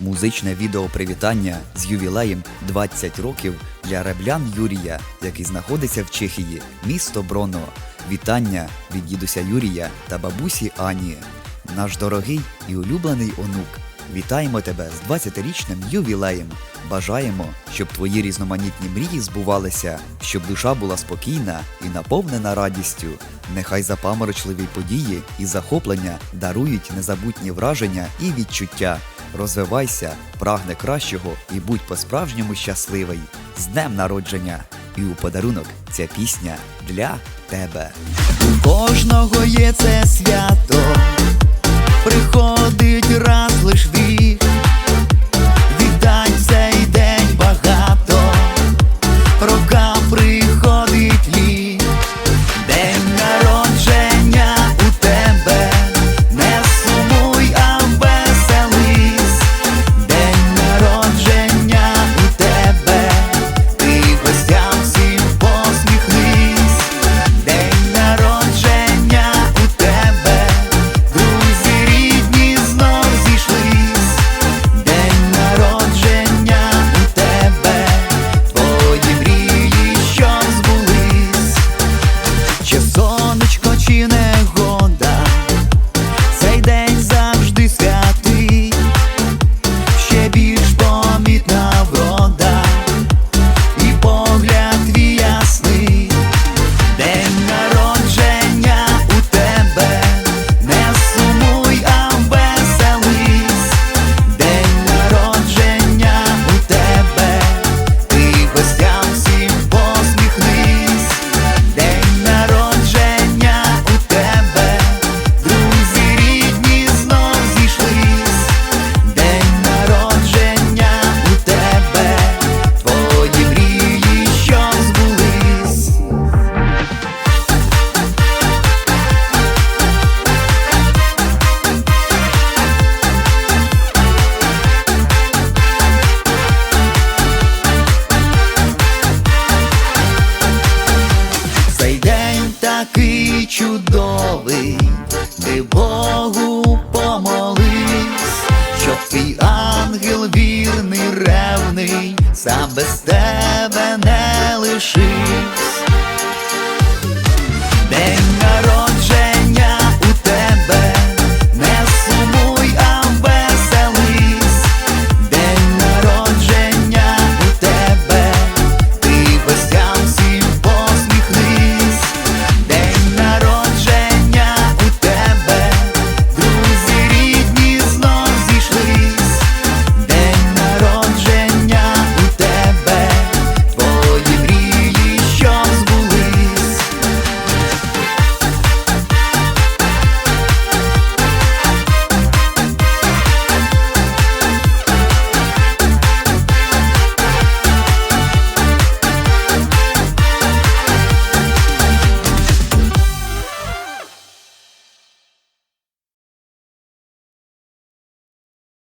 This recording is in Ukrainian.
Музичне відео привітання з ювілеєм 20 років для реблян Юрія, який знаходиться в Чехії, місто Броно. Вітання від дідуся Юрія та бабусі Ані. Наш дорогий і улюблений онук. Вітаємо тебе з 20-річним ювілеєм. Бажаємо, щоб твої різноманітні мрії збувалися, щоб душа була спокійна і наповнена радістю. Нехай запаморочливі події і захоплення дарують незабутні враження і відчуття. Розвивайся, прагне кращого і будь по-справжньому щасливий. З днем народження! І у подарунок ця пісня для тебе. У кожного є це свято, сам без тебе не лишився. День народження